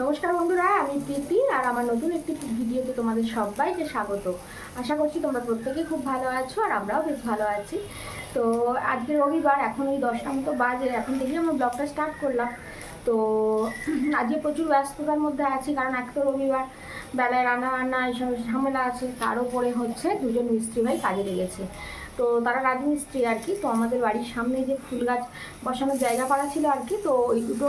নমস্কার বন্ধুরা, আমি প্রীতি আর আমার নতুন একটি ভিডিওতে তোমাদের সবাইকে স্বাগত। আশা করছি তোমরা প্রত্যেকেই খুব ভালো আছো আর আমরাও বেশ ভালো আছি। তো আজকে রবিবার, এখন ওই দশটা মতো বাজে, এখন থেকেই আমরা ব্লগটা স্টার্ট করলাম। তো আজকে প্রচুর ব্যস্ততার মধ্যে আছি, কারণ এক তো রবিবার, বেলায় রান্না বান্না এইসব ঝামেলা আছে, তার উপরে হচ্ছে দুজন মিস্ত্রি ভাই কাজে লেগেছে। তো তারা রাজমিস্ত্রি আর কি, তো আমাদের বাড়ির সামনে যে ফুল গাছ বসানোর জায়গা করা ছিল আর কি, তো ওই দুটো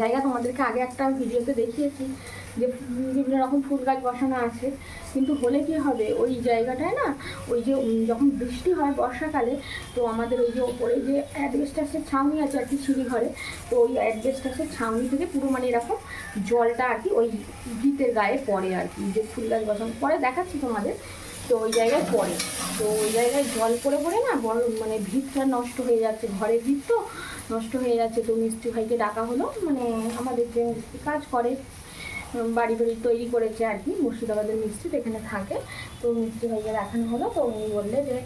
জায়গা তোমাদেরকে আগে একটা ভিডিওতে দেখিয়েছি যে বিভিন্ন রকম ফুল গাছ বসানো আছে। কিন্তু হলে কি হবে? ওই জায়গাটায় না ওই যে যখন বৃষ্টি হয় বর্ষাকালে, তো আমাদের ওই যে ওপরে যে অ্যাডভেস্টাসের ছাউনি আছে আর কি সিঁড়ি ঘরে, তো ওই অ্যাডভেস্টাসের ছাউনি থেকে পুরো মানে এরকম জলটা আর কি ওই ভিতের গায়ে পড়ে আর কি। যে ফুল গাছ বসানো, পরে দেখাচ্ছি তোমাদের। তো ওই জায়গায় পড়ে। তো ওই জায়গায় জল পড়ে পড়ে না বড় মানে ভিতটা নষ্ট হয়ে যাচ্ছে, ঘরের ভিত তো। নষ্ট হয়ে যাচ্ছে, তো মিষ্টি ভাইকে ডাকা হলো। মানে আমাদের যে মিস্ত্রি কাজ করে বাড়ি বাড়ি তৈরি করেছে আর কি, মুর্শিদাবাদের মিষ্টি এখানে থাকে। তো মিষ্টি ভাইকে দেখানো হলো, তো উনি বললে যে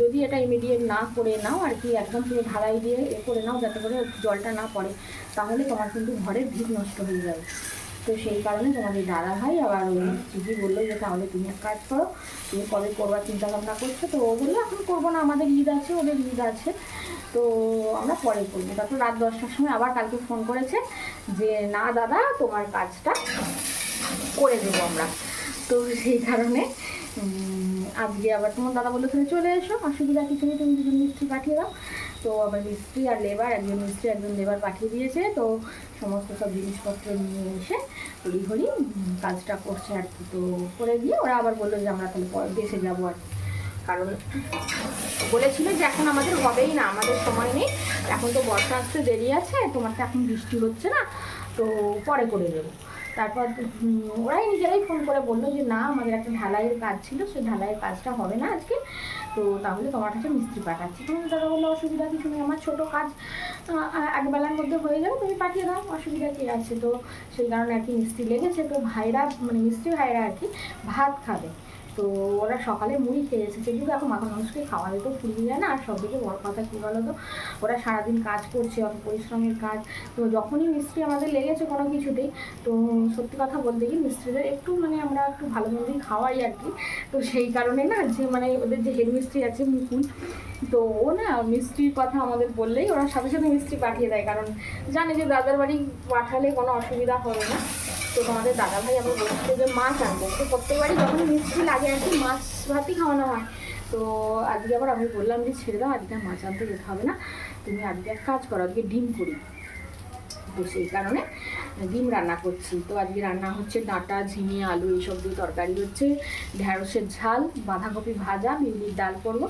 যদি এটা ইমিডিয়েট না করে নাও আর কি, একদম পুরো ঢালাই দিয়ে এ করে নাও যাতে করে জলটা না পড়ে, তাহলে তোমার কিন্তু ঘরের ভিত নষ্ট হয়ে যাবে। তো সেই কারণে তোমাদের দাদা ভাই আবার ওই দিদি বলল যে তাহলে তুমি এক কাজ করো, তুমি কবে করবার চিন্তা ভাবনা করছ? তো ও বলল, এখন করব না, আমাদের ঈদ আছে, ওদের ঈদ আছে। তো আমরা পরে করব। তারপর রাত দশটার সময় আবার কালকে ফোন করেছে যে, না দাদা, তোমার কাজটা করে দেবো আমরা। তো সেই কারণে আজকে আবার তোমার দাদা বলল তুমি চলে এসো, অসুবিধা কিছু নেই, তুমি দুজন মিস্ত্রি পাঠিয়ে দাও। তো আবার মিস্ত্রি আর লেবার, একজন মিস্ত্রি একজন লেবার পাঠিয়ে দিয়েছে, তো সমস্ত সব জিনিসপত্র নিয়ে এসে হরি হরি কাজটা করছে আর কি। তো করে দিয়ে ওরা আবার বলল যে আমরা তাহলে দেশে যাব আর কি। কারণ বলেছিল যে এখন আমাদের হবেই না, আমাদের সময় নেই। এখন তো বর্ষা আসতে দেরি আছে, তোমার তো এখন বৃষ্টি হচ্ছে না, তো পরে করে দেবো। তারপর ওরাই নিজেরাই ফোন করে বলল যে, না, আমাদের একটা ঢালাইয়ের কাজ ছিল সেই ঢালাইয়ের কাজটা হবে না আজকে। তো তাহলে তোমার কাছে মিস্ত্রি পাঠাচ্ছি। তুমি দাদা বলল, অসুবিধা কিছু নেই, আমার ছোটো কাজ একবেলার এক বেলার মধ্যে হয়ে যাবে, তুমি পাঠিয়ে দাও, অসুবিধা কী আছে? তো সেই কারণে আর কি মিস্ত্রি লেগেছে। তো ভাইরা মানে মিস্ত্রি ভাইরা আর কি ভাত খাবে। তো ওরা সকালে মুড়ি খেয়ে এসেছে। কিন্তু এখন মাখন মানুষকে খাওয়ালে তো ফুরিয়ে যায় না? আর সব থেকে বড় কথা কী বলো তো ওরা সারাদিন কাজ করছে, অত পরিশ্রমের কাজ। তো যখনই মিস্ত্রি আমাদের লেগেছে কোনো কিছুতেই তো সত্যি কথা বলতে কি মিস্ত্রিদের একটু মানে আমরা একটু ভালো মন্দির খাওয়াই আর কি। তো সেই কারণে না যে মানে ওদের যে হেড মিস্ত্রি আছে মুকুল, তো ও না মিস্ত্রির কথা আমাদের বললেই ওরা সাথে সাথে মিস্ত্রি পাঠিয়ে দেয়। কারণ জানে যে দাদার বাড়ি পাঠালে কোনো অসুবিধা হবে না। তো তোমাদের দাদা ভাই আবার বলছে যে মাছ আনব তো প্রত্যেকবারই যখন মিষ্টি লাগে আর কি, মাছ ভাতই খাওয়ানো হয়। তো আজকে আবার আমি বললাম যে, ছেড়ে দাও, আজকে মাছ আনতে যেতে হবে না। তুমি আজকে এক কাজ করো, আজকে ডিম করি। তো সেই কারণে ডিম রান্না করছি। তো আজকে রান্না হচ্ছে ডাঁটা, ঝিঙে, আলু, এইসব দিয়ে তরকারি হচ্ছে। ঢ্যাঁড়সের ঝাল, বাঁধাকপি ভাজা, বিউলির ডাল করব,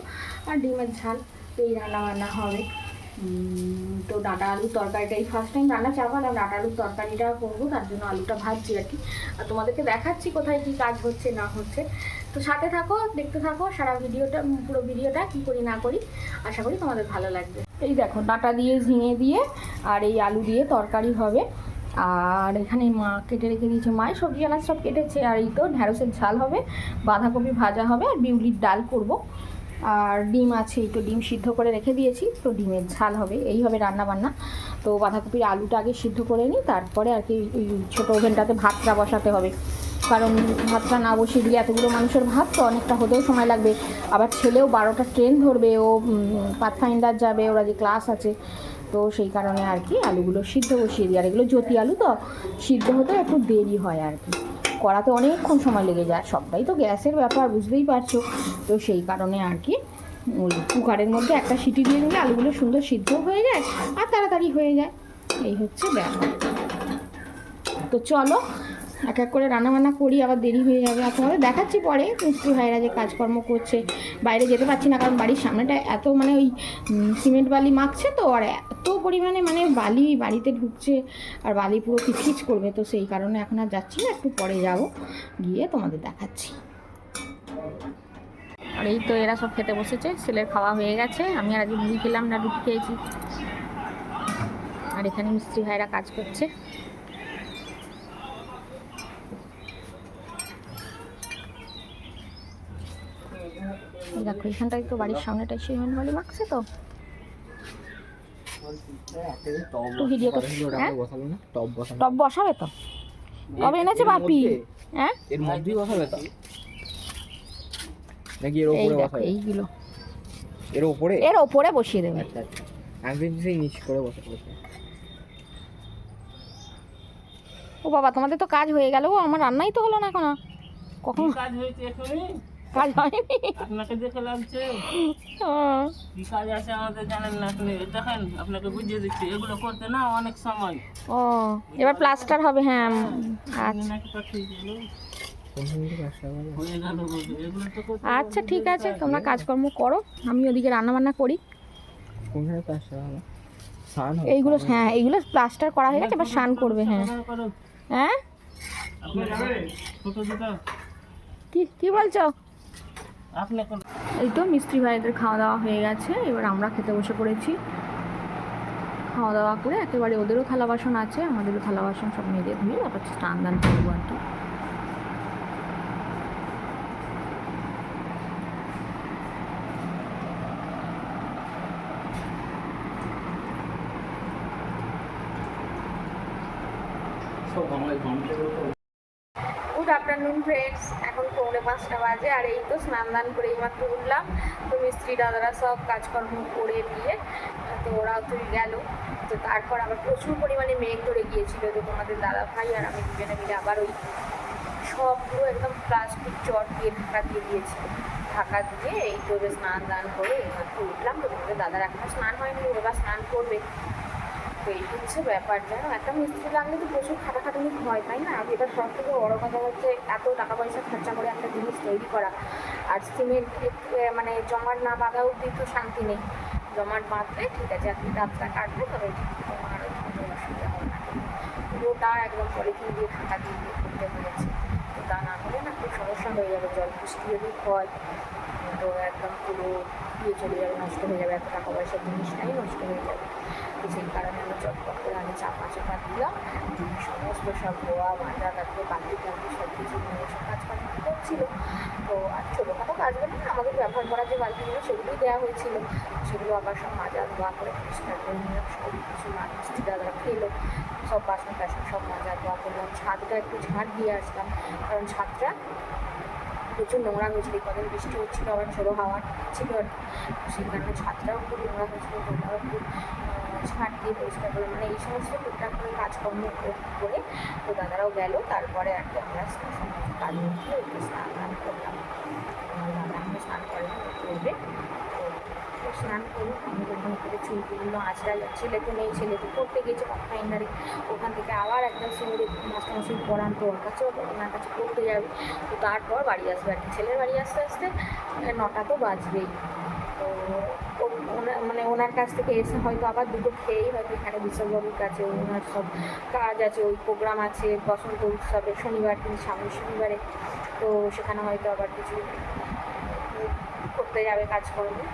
আর ডিমের ঝাল। তো এই রান্না বান্না হবে। তো ডাঁটা আলুর তরকারিটাই ফার্স্ট টাইম রান্না চাপালাম ডাঁটা আলুর তরকারিটা করব, তার জন্য আলুটা ভাজছি আর কি। আর তোমাদেরকে দেখাচ্ছি কোথায় কি কাজ হচ্ছে, না হচ্ছে। তো সাথে থাকো, দেখতে থাকো, সারা ভিডিওটা পুরো ভিডিওটা, কি করি, না করি, আশা করি তোমাদের ভালো লাগবে। এই দেখো, ডাঁটা দিয়ে ঝিঙে দিয়ে, আর এই আলু দিয়ে তরকারি হবে। আর এখানে মা কেটে রেখে দিয়েছে মায়ের সবজি আনাজ সব কেটেছে, আর এই তো ঢ্যাঁড়সের ঝাল হবে, বাঁধাকপি ভাজা হবে, আর বিউলির ডাল করব। আর ডিম আছে তো ডিম সিদ্ধ করে রেখে দিয়েছি, তো ডিমের ঝাল হবে, এই হবে রান্না বান্না তো বাঁধাকপির আলুটা আগে সিদ্ধ করে নিই, তারপরে আর কি ছোটো ওভেনটাতে ভাতটা বসাতে হবে। কারণ ভাতটা না বসিয়ে দিলে এতগুলো মানুষের ভাত, তো অনেকটা হতেও সময় লাগবে। আবার ছেলেও বারোটা ট্রেন ধরবে, ও পাথফাইন্ডার যাবে, ওরা যে ক্লাস আছে, তো সেই কারণে আর কি আলুগুলো সিদ্ধ বসিয়ে দিই। আর এগুলো জ্যোতি আলু, তো সিদ্ধ হতে একটু দেরি হয় আর কি। কড়াতে অনেকক্ষণ সময় লেগে যায়। সবটাই তো গ্যাসের ব্যাপার, বুঝতেই পারছ। তো সেই কারণে আর কি ওই কুকারের মধ্যে একটা সিটি দিয়ে দিলে আলুগুলো সুন্দর সিদ্ধ হয়ে যায় আর তাড়াতাড়ি হয়ে যায়। এই হচ্ছে ব্যাপার। তো চলো এক এক করে রান্নাবান্না করি, আবার দেরি হয়ে যাবে। আর তোমাদের দেখাচ্ছি পরে, মিস্ত্রি ভাইরা যে কাজকর্ম করছে। বাইরে যেতে পারছি না, কারণ বাড়ির সামনেটা এত মানে ওই সিমেন্ট বালি মাখছে তো, আর এত পরিমাণে মানে বালি বাড়িতে ঢুকছে, আর বালি পুরো কিচকিচ করবে তো সেই কারণে এখন আর যাচ্ছি না, একটু পরে যাব, গিয়ে তোমাদের দেখাচ্ছি। আর এই তো এরা সব খেতে বসেছে, ছেলের খাওয়া হয়ে গেছে, আমি আর আজকে মুড়ি খেলাম না রুটি খেয়েছি। আর এখানে মিস্ত্রি ভাইরা কাজ করছে। দেখো এখানটায় তো বাড়ির সামনেটায় সিমেন্ট বালি মাখছে তো। একটু ভিডিও হ্যাঁ? টপ টব বসাবে তো? কবে এনেছে বাপি? হ্যাঁ? এর মধ্যেই বসাবে তো? নাকি এর উপরে দেখো বসাবে? এইগুলো। এর উপরে এর ওপরে বসিয়ে দেবে। আচ্ছা আচ্ছা। আমি সেই নিচ করে বসাবো ও বাবা তোমাদের তো কাজ হয়ে গেল আমার রান্নাই তো হলো না এখনও। কখন? কাজ হয়েছে এখানে কাজ হয়নি। আপনাকে দেখে লাগছে? ও, কি কাজ আছে আমাদের জানেন না আপনি? দেখেন আপনাকে বুঝিয়ে দিচ্ছি এগুলো করতে না অনেক সময়। ও এবার প্লাস্টার হবে হ্যাঁ। আচ্ছা। হয়ে করতে আচ্ছা ঠিক আছে তোমরা কাজকর্ম করো আমি ওদিকে রান্না বান্না করি এইগুলো হ্যাঁ এইগুলো প্লাস্টার করা হয়ে গেছে এবার স্নান করবে হ্যাঁ। হ্যাঁ? কি কি বলছো? এই তো মিস্ত্রি ভাইদের খাওয়া দাওয়া হয়ে গেছে। এবার আমরা খেতে বসে পড়েছি। খাওয়া দাওয়া করে একেবারে ওদেরও থালা বাসন আছে, আমাদেরও থালা বাসন সব মেজে ধুয়ে তারপর স্নান দান করব আর কি গুড আফটারনুন ফ্রেন্ডস এখন পৌনে পাঁচটা বাজে আর এই তো স্নান দান করে এইমাত্র উঠলাম। তো মিস্ত্রি দাদারা সব কাজকর্ম করে দিয়ে তো ওরাও তুই গেল। তো তারপর আবার প্রচুর পরিমাণে মেঘ ধরে গিয়েছিল তো তোমাদের দাদা ভাই আর আমি দুজনে মিলে আবার ওই সব পুরো একদম প্লাস্টিক চট দিয়ে ঢাকা দিয়ে দিয়েছি ঢাকা দিয়ে এই তো স্নান দান করে এইমাত্র উঠলাম। তো তোমাদের দাদার এখনও স্নান হয়নি, ওরা স্নান করবে। তো এই হচ্ছে ব্যাপার, জানো? একটা মিস্ত্রি লাগলে তো প্রচুর খাটাখাটুনি হয়, তাই না? এবার সব থেকে বড়ো কথা হচ্ছে এত টাকা পয়সা খরচা করে একটা জিনিস তৈরি করা। আর সিমেন্ট মানে জমাট না বাঁধা অব্দি তো শান্তি নেই। জমাট বাঁধলে ঠিক আছে, আপনি রাতটা কাটবে তবে তোমার অসুবিধা হবে না। পুরোটা একদম পলিথিন দিয়ে ঢাকা দিয়ে দিয়ে করতে হয়েছে। তো তা না হলে না খুব সমস্যা হয়ে যাবে, জল বৃষ্টি যদি হয়। তো একদম পুরো দিয়ে চলে যাবে, নষ্ট হয়ে যাবে, এত টাকা পয়সার জিনিসটাই নষ্ট হয়ে যাবে। সেই কারণে আমি চটপট করে আমি চাপা চাপা দিলাম দিয়ে সমস্ত সব ধোয়া মাজা তারপরে বাকি টাকি সব কিছু নিয়ে সব কাজ কাজ করছিল তো আর ছোটোখাটো কাজগুলো না আমাদের ব্যবহার করার যে বালতিগুলো সেগুলোই দেওয়া হয়েছিল সেগুলো আবার সব মাজা ধোয়া করে পরিষ্কার করে নিয়ে সব কিছু মিষ্টি দাদারা খেলো সব বাসন টাসন সব মাজা ধোয়া করলাম ছাদটা একটু ঝাড় দিয়ে আসলাম কারণ ছাদটা প্রচুর নোংরা হয়েছিল। কদিন বৃষ্টি হচ্ছিল আবার ঝোড়ো হাওয়া ছিল। আর। সেই কারণে ছাদটাও খুব নোংরা হয়েছিল তোমরাও একটু আহ, দিয়ে পরিষ্কার করে মানে এই সমস্ত টুকটাক করে কাজকর্ম করে তো দাদারাও গেল তারপরে আর কি আমরা কাজ স্নান করলাম। দাদা স্নান করে করবে স্নান করুক আমি ওখান থেকে চুলগুলো আঁচড়াই ছেলে তো নেই ছেলে তো পড়তে গেছে পাথমাইন্ডারে ওখান থেকে আবার একদম সিঙ্গুরে মাস্টারমশাই পড়ান তো ওর কাছেও ওনার কাছে পড়তে যাবে। তো তারপর বাড়ি আসবে আর কি ছেলের বাড়ি আসতে আসতে আহ, নটা তো বাজবেই। তো ও- ওনা- মানে ওনার কাছ থেকে এসে হয়তো আবার দুটো খেয়েই হয়তো এখানে বিশ্ববাবুর কাছে ওনার সব কাজ আছে ওই প্রোগ্রাম আছে বসন্ত উৎসবে শনিবার তিনি সামনের শনিবারে। তো সেখানে হয়তো আবার কিছু করতে যাবে কাজকর্ম। তো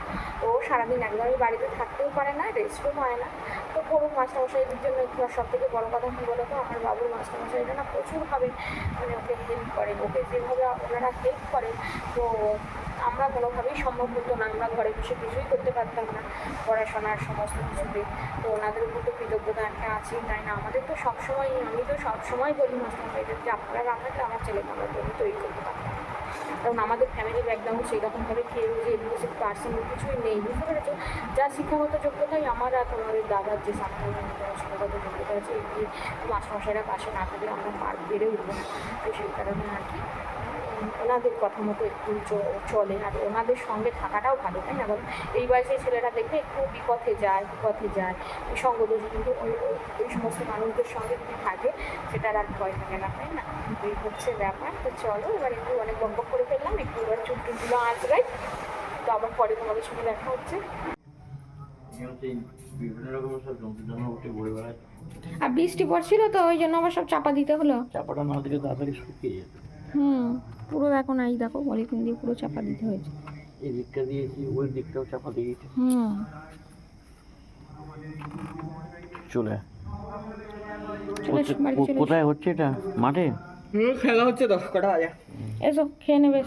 ও সারাদিন একদমই বাড়িতে থাকতেও পারে না, রেস্টও হয় না। তো করুক মাস্টারমশাইদের জন্য একটু আর সব থেকে বড়ো কথা কী বলো তো আমার বাবুর মাস্টারমশাইরা না প্রচুরভাবে মানে ওকে হেল্প করে, ওকে যেভাবে ওনারা হেল্প করে, তো আমরা কোনোভাবেই সম্ভব হতো না, আমরা ঘরে বসে কিছুই করতে পারতাম না পড়াশোনার সমস্ত কিছুতে। তো ওনাদের উপর তো কৃতজ্ঞতা একটা আছেই, তাই না? আমাদের তো সবসময়, আমি তো সবসময় বলি মাস্টারমশাইদের যে আপনারা থাকলে আমার ছেলেকে আমরা তৈরি করতে পারতাম। কারণ আমাদের ফ্যামিলি ব্যাকগ্রাউন্ড সেই রকমভাবে খেয়ে যে এডুকেশন পার্সেন্ট কিছুই নেই, বুঝতে পেরেছ? যা শিক্ষাগত যোগ্যতাই আমার আর তোমাদের দাদার যে সামান্য শিক্ষাগত যোগ্যতা আছে এই মাস্টারমশাইরা পাশে না থাকলে আমরা পার বেড়ে উঠবো না। তো সেই কারণে আর কি। ওনাদের কথা মতো একটু চ- চলে। আর ওনাদের সঙ্গে থাকাটাও ভালো তাই না? বলো এই বয়সে ছেলেরা দেখবে একটু বিপথে যায় বিপথে যায়। সঙ্গদোষী কিন্তু ওই সমস্ত মানুষদের সঙ্গে যদি থাকে সেটার আর ভয় থাকে না তাই না? এই হচ্ছে ব্যাপার। তো চলো এবার একটু অনেক বক বক করে ফেললাম একটু এবার চুপ টুপগুলো আঁচড়াই। তো আবার পরে তোমাদের সঙ্গে দেখা হচ্ছে। বিভিন্ন রকমের সব জন্তু জানোয়ার উঠে ঘুরে বেড়ায় আর বৃষ্টি পড়ছিল তো ওই জন্য আবার সব চাপা দিতে হলো। চাপাটা না দিলে তাড়াতাড়ি শুকিয়ে যেত। হুম পুরো দেখো না এই দেখো পলিথিন দিয়ে পুরো চাপা দিতে হয়েছে। এই দিকটা দিয়েছি ওই দিকটাও চাপা দিয়েছি। হুম। চলে। কোথায় হচ্ছে এটা? মাঠে? হুম খেলা হচ্ছে তো কটা বাজে? এসো খেয়ে নেবে।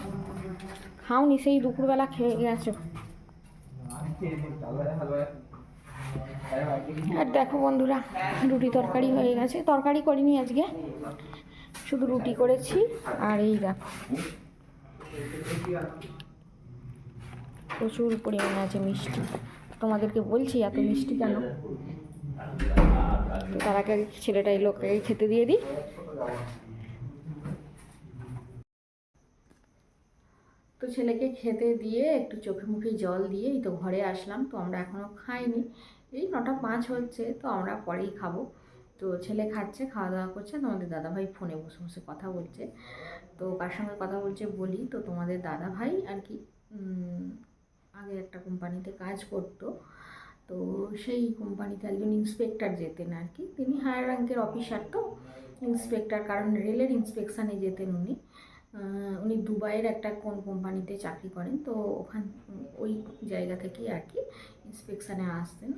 খাওনি সেই দুপুরবেলা খেয়ে গেছো। আর দেখো বন্ধুরা রুটি তরকারি হয়ে গেছে। তরকারি করিনি আজকে। শুধু রুটি করেছি, আর এই দেখো। প্রচুর পরিমাণে আছে মিষ্টি। তোমাদেরকে বলছি, এত মিষ্টি কেন? তার আগে ছেলেটা এই লোককে খেতে দিয়ে দিই। তো ছেলেকে খেতে দিয়ে একটু চোখে মুখে জল দিয়ে এই তো ঘরে আসলাম, তো আমরা এখনও খাইনি। এই নটা পাঁচ হচ্ছে, তো আমরা পরেই খাব। তো ছেলে খাচ্ছে খাওয়া দাওয়া করছে তোমাদের দাদাভাই ফোনে বসে বসে কথা বলছে। তো কার সঙ্গে কথা বলছে বলি, তো তোমাদের দাদাভাই আর কি আগে একটা কোম্পানিতে কাজ করতো। তো সেই কোম্পানিতে একজন ইন্সপেক্টর যেতেন আর কি, তিনি হায়ার র্যাঙ্কের অফিসার তো ইন্সপেক্টর কারণ রেলের ইন্সপেকশানে যেতেন উনি। উনি দুবাইয়ের একটা কোন কোম্পানিতে চাকরি করেন, তো ওখান, ওই জায়গা থেকেই আর কি ইন্সপেকশানে আসতেন।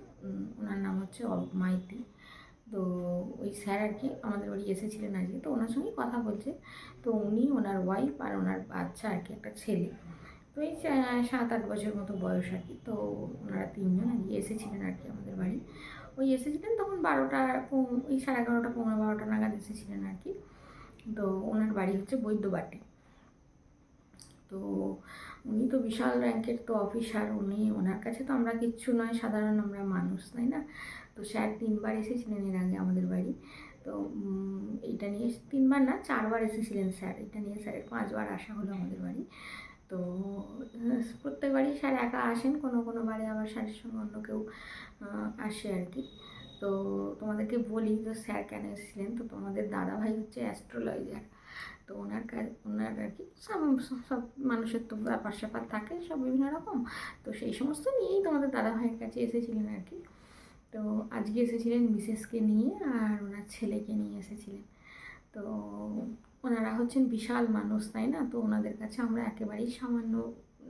ওনার নাম হচ্ছে মাইতি। তো ওই স্যার আর কি আমাদের বাড়ি এসেছিলেন আজকে, তো ওনার সঙ্গে কথা বলছে। তো উনি, ওনার ওয়াইফ আর ওনার বাচ্চা আর কি, একটা ছেলে। তো এই সাত আট বছর মতো বয়স আর কি, তো ওনারা তিনজন আর কি এসেছিলেন আর কি আমাদের বাড়ি। ওই এসেছিলেন তখন বারোটা ওই সাড়ে এগারোটা পনেরো বারোটা নাগাদ এসেছিলেন আর কি। তো ওনার বাড়ি হচ্ছে বৈদ্যবাটি। তো উনি তো বিশাল র্যাঙ্কের তো অফিসার উনি, ওনার কাছে তো আমরা কিচ্ছু নয়, সাধারণ আমরা মানুষ, তাই না? তো স্যার তিনবার এসেছিলেন এর আগে আমাদের বাড়ি। তো এইটা নিয়ে তিনবার না, চারবার এসেছিলেন স্যার। এটা নিয়ে স্যারের পাঁচবার আসা হলো আমাদের বাড়ি। তো প্রত্যেকবারই স্যার একা আসেন, কোনো কোনো বারে আবার স্যারের সঙ্গে অন্য কেউ আসে আর কি। তো, তোমাদেরকে বলি যে স্যার কেন এসেছিলেন? তো তোমাদের দাদাভাই হচ্ছে অ্যাস্ট্রোলজার। তো ওনার ওনার আর কি, সব সব মানুষের তো ব্যাপার স্যাপার থাকে, সব বিভিন্ন রকম। তো সেই সমস্ত নিয়েই তোমাদের দাদাভাইয়ের কাছে এসেছিলেন আর কি। তো আজকে এসেছিলেন মিসেসকে নিয়ে আর ওনার ছেলেকে নিয়ে এসেছিলেন। তো ওনারা হচ্ছেন বিশাল মানুষ, তাই না? তো ওনাদের কাছে আমরা একেবারেই সামান্য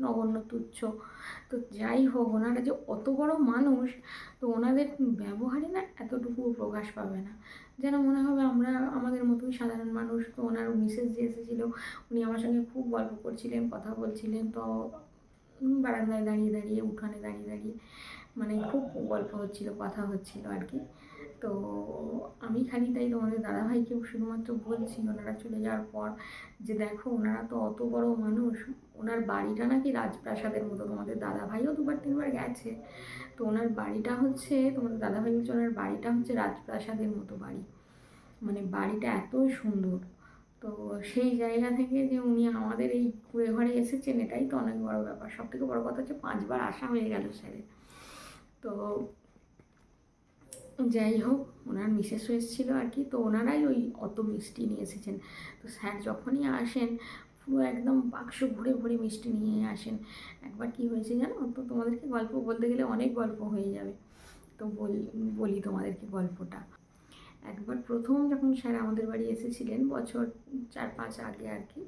নগণ্য তুচ্ছ। তো যাই হোক, ওনারা যে অত বড় মানুষ, তো ওনাদের ব্যবহারে না এতটুকু প্রকাশ পাবে না। যেন মনে হবে আমরা আমাদের মতোই সাধারণ মানুষ। তো ওনার মিসেস যে এসেছিল, উনি আমার সঙ্গে খুব গল্প করছিলেন, কথা বলছিলেন। তো বারান্দায় দাঁড়িয়ে দাঁড়িয়ে, উঠানে দাঁড়িয়ে দাঁড়িয়ে মানে খুব গল্প হচ্ছিল, কথা হচ্ছিল আর কি। তো আমি খালি তাই তোমাদের দাদাভাইকে শুধুমাত্র বলছি, ওনারা চলে যাওয়ার পর যে দেখো, ওনারা তো অত বড় মানুষ, ওনার বাড়িটা নাকি রাজপ্রাসাদের মতো, তোমাদের দাদাভাইও দুবার, তিনবার গেছে। তো ওনার বাড়িটা হচ্ছে, তোমাদের দাদাভাই বলছে ওনার বাড়িটা হচ্ছে রাজপ্রাসাদের মতো বাড়ি। মানে বাড়িটা এত সুন্দর তো সেই জায়গা থেকে যে উনি আমাদের এই কুড়ে ঘরে এসেছেন এটাই তো অনেক বড় ব্যাপার। সব থেকে বড় কথা হচ্ছে পাঁচবার আসা হয়ে গেল স্যারের তো যাই হোক, ওনার মিসেসও এসেছিল আর কি। তো ওনারাই ওই অত মিষ্টি নিয়ে এসেছেন। তো স্যার যখনই আসেন, পুরো একদম বাক্স ভরে ভরে মিষ্টি নিয়ে আসেন। একবার কি হয়েছে জানো? তো তোমাদেরকে গল্প বলতে গেলে অনেক গল্প হয়ে যাবে। তো বলি তোমাদেরকে গল্পটা। একবার প্রথম যখন স্যার আমাদের বাড়ি এসেছিলেন, বছর চার পাঁচ আগে আর কি,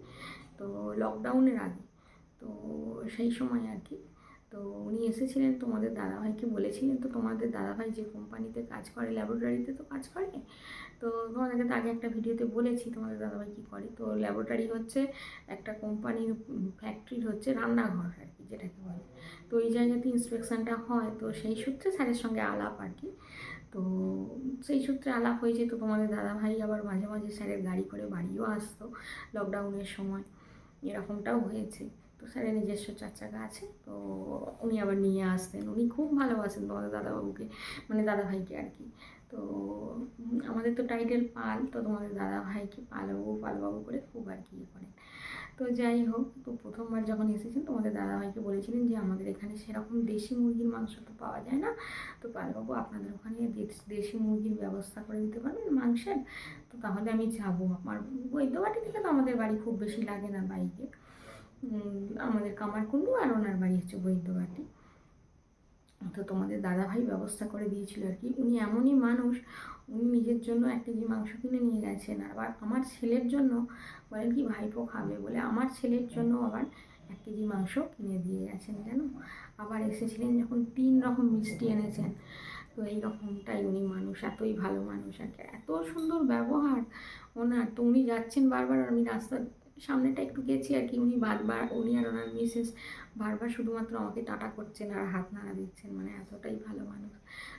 তো লকডাউনের আগে, তো সেই সময় আর কি, তো উনি এসেছিলেন, তোমাদের দাদাভাইকে বলেছিলেন, তো তোমাদের দাদাভাই যে কোম্পানিতে কাজ করে ল্যাবরেটরিতে তো কাজ করে? তো তোমাদেরকে তো আগে একটা ভিডিওতে বলেছি, তোমাদের দাদাভাই কী করে? তো ল্যাবরেটরি হচ্ছে একটা কোম্পানির ফ্যাক্টরির হচ্ছে রান্নাঘর আর কি, যেটাকে বলে। তো এই জায়গাতে ইন্সপেকশনটা হয়, তো সেই সূত্রে স্যারের সঙ্গে আলাপ আর কি। তো সেই সূত্রে আলাপ হয়েছে তো তোমাদের দাদাভাই আবার মাঝে মাঝে স্যারের গাড়ি করে বাড়িও আসতো লকডাউনের সময়। এরকমটাও হয়েছে। তো স্যারের নিজস্ব চার চাকা আছে, তো উনি আবার নিয়ে আসতেন। উনি খুব ভালোবাসেন তোমাদের দাদাবাবুকে মানে দাদাভাইকে আর কি। তো আমাদের তো টাইটেল পাল, তো তোমাদের দাদাভাইকে পালবাবু পালবাবু করে খুব আর কি ইয়ে করেন। তো যাই হোক, তো প্রথমবার যখন এসেছেন, তোমাদের দাদাভাইকে বলেছিলেন যে আমাদের এখানে সেরকম দেশি মুরগির মাংস তো পাওয়া যায় না। তো পালবাবু আপনাদের ওখানে দেশ- মুরগির ব্যবস্থা করে দিতে পারবেন মাংসের? তো তাহলে আমি যাব আমার বৈদ্যবাটি থেকে তো আমাদের বাড়ি খুব বেশি লাগে না বাইকে। আমাদের কামারকুণ্ডু আর ওনার বাড়ি হচ্ছে বৈদ্যবাটি। তো তোমাদের দাদাভাই ব্যবস্থা করে দিয়েছিল আর কি। উনি এমনই মানুষ, উনি নিজের জন্য এক কেজি মাংস কিনে নিয়ে গেছেন আবার আমার ছেলের জন্য বলেন কি, ভাইপো খাবে বলে আমার ছেলের জন্য আবার এক কেজি মাংস কিনে দিয়ে গেছেন জানো আবার এসেছিলেন যখন তিন রকম মিষ্টি এনেছেন। তো এই রকমটাই উনি মানুষ, এতই ভালো মানুষ। আর এত সুন্দর ব্যবহার। ওনার তো উনি যাচ্ছেন বারবার আমি রাস্তার সামনেটা একটু গেছি আর কি, উনি বারবার, উনি আর ওনার মিসেস বারবার শুধুমাত্র আমাকে টাটা করছেন আর হাত নাড়া দিচ্ছেন মানে এতটাই ভালো মানুষ।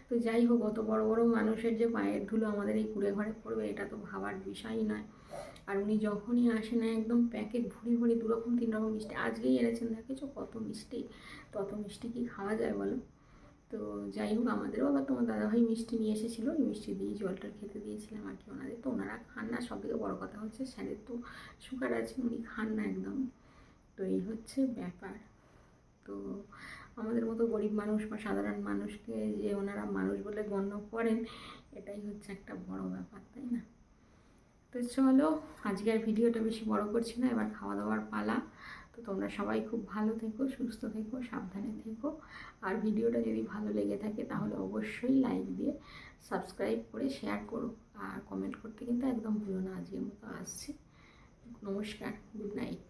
তো যাই হোক, অত বড় বড় মানুষের যে পায়ের ধুলো আমাদের এই কুড়ে ঘরে পড়বে, এটা তো ভাবার বিষয়ই নয়। আর উনি যখনই আসেন, একদম প্যাকেট ভুড়ি ভুড়ি দু রকম, তিন রকম মিষ্টি। আজকেই এনেছেন, দেখেছ? কত মিষ্টি। তত মিষ্টি কি খাওয়া যায় বলো? তো যাই হোক, আমাদেরও আবার তোমার দাদাভাই মিষ্টি নিয়ে এসেছিল। ওই মিষ্টি দিয়ে জলটা খেতে দিয়েছিলাম আর কি ওনাদের। তো ওনারা খান না। সব থেকে বড়ো কথা হচ্ছে, স্যারের তো সুগার আছে, উনি খান না একদম। তো এই হচ্ছে ব্যাপার। তো আমাদের মতো গরিব মানুষ বা সাধারণ মানুষকে যে ওনারা মানুষ বলে গণ্য করেন, এটাই হচ্ছে একটা বড় ব্যাপার, তাই না? তো চলো, আজকের ভিডিওটা বেশি বড় করছি না, এবার খাওয়া দাওয়ার পালা। তো তোমরা সবাই খুব ভালো থেকো, সুস্থ থেকো, সাবধানে থেকো। আর ভিডিওটা যদি ভালো লেগে থাকে, তাহলে অবশ্যই লাইক দিয়ে সাবস্ক্রাইব করে শেয়ার করো। আর কমেন্ট করতে কিন্তু একদম ভুলো না, আজকের মতো আসছি। নমস্কার গুড নাইট